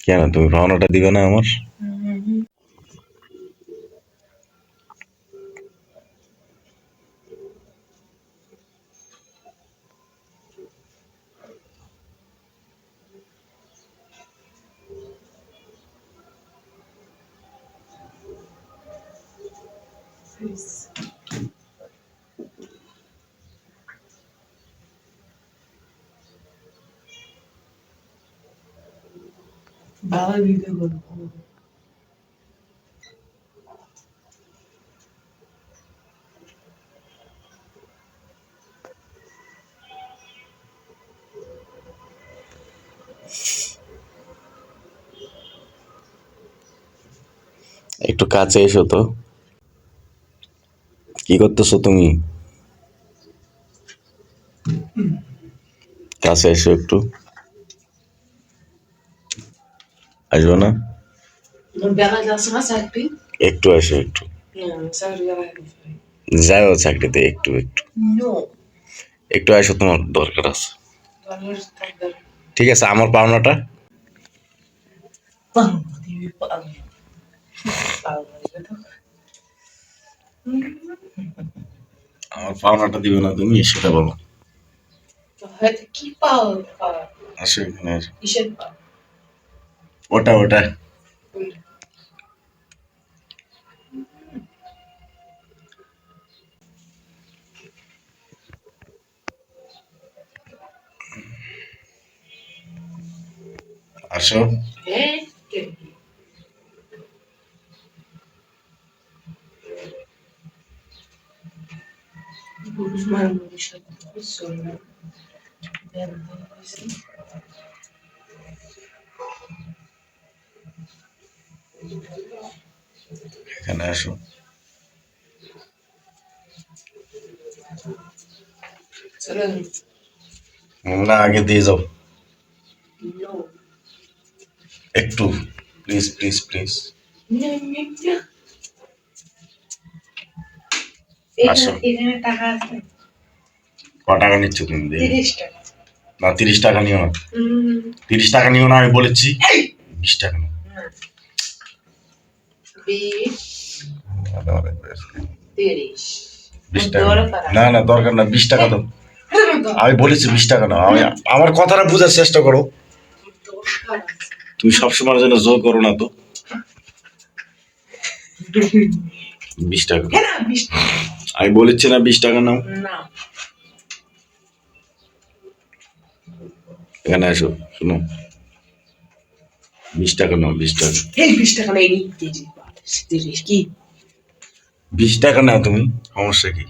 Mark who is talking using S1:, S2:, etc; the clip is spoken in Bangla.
S1: কেন তুমি পাওনাটা দিবে না আমার? একটু কাছে এসো তো। কি করতেছো তুমি? কাছে এসো একটু। আসব না? একটু আসো একটু। যাও চাকরিতে একটু একটু। একটু আসো তোমার দরকার আছে। ঠিক আছে আমার পাওনাটা? আমার পাওনাটা দিবে না তুমি সেটা বলো। আসো এখানে আসো। ওটা ওটা আসো
S2: হ্যাঁ কে Guzmán Sola.
S1: এখানে আসো না আগে দিয়ে যাও। একটু প্লিজ প্লিজ প্লিজ ক টাকা নিচ্ছ তুমি? না তিরিশ টাকা নিও না। তিরিশ টাকা নিও না আমি বলেছি। বিশ টাকা।
S2: না। বিশ তিরিশ
S1: বিশ টাকা না। না দরকার না বিশ টাকা দাও। আমি বলেছি বিশ টাকা নাও আমি আমার কথাটা বোঝার চেষ্টা করো। তুমি সবসময় যেন জোর করো না তো। বিশ টাকা? আমি বলেছি না বিশ টাকা নাও।
S2: না।
S1: এখানে আসো শুনো। বিশ টাকা নাও বিশ টাকা।
S2: এই বিশ টাকা কি
S1: বিশ টাকা নাও তুমি সমস্যা কি।